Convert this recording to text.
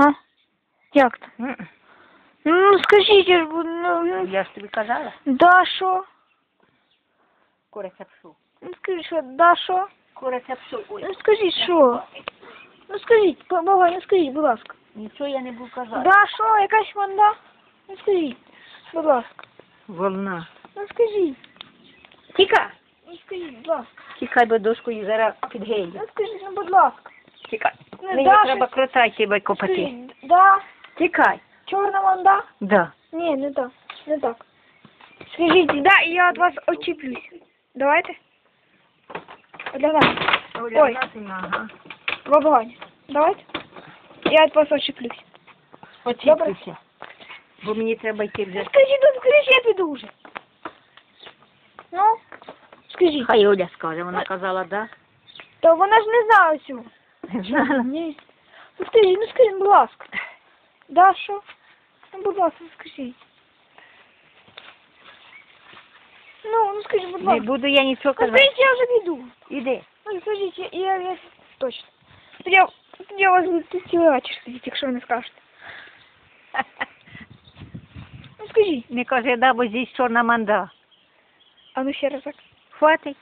А? Як то? М. Ну, скажіть, я ж бу- ну, ну, Я ж тобі казала. да, що? Куриця пшу. Ну, скажіть, що, да, що? Куриця пшу. Ой. Ну, скажіть, що? Ну, скажіть, ба- бабай, ну, скажіть, будь ласка. Нічого я не буду казати. Да, що, якась манда? Ну, скажіть, будь ласка. Волна. Ну, скажіть, Тікай. ну, скажіть, будь ласка. Тікай, бо дошкою зараз підгею. Ну, скажіть, ну, будь ласка. Тікай. Ну, Мені да, треба щось- крутати тебе копати. Скажіть, да, Тікай. чорна манда? Да. Ні, не так, не так. Скажіть, да, і я від вас очіплюсь. Давайте. Для нас. Ой. Ага. Бабань. Давайте. Я від вас очіплюсь. Очікуйся. Бо мені треба йти Ну, вже. скажіть, ну, скажіть, я піду вже. Ну, скажіть. Хай Оля скаже, вона казала, да? Та вона ж не знала цього. Не знала. Ні. Ну скажіть, ну скажіть, будь ласка. Да, що? Ну, будь ласка, скажіть. Ну, ну скажіть, будь Не ласка. буду я нічого Ну, казати. скажіть, я вже піду. Іди. Ну, скажіть, я, я, я точно. Тоді я, тоді я вас буду цілий вечір сидіти, якщо ви не скажете. Ну, скажіть. Не каже, да, бо здесь чорна манда. А ну ще раз так. Хватить.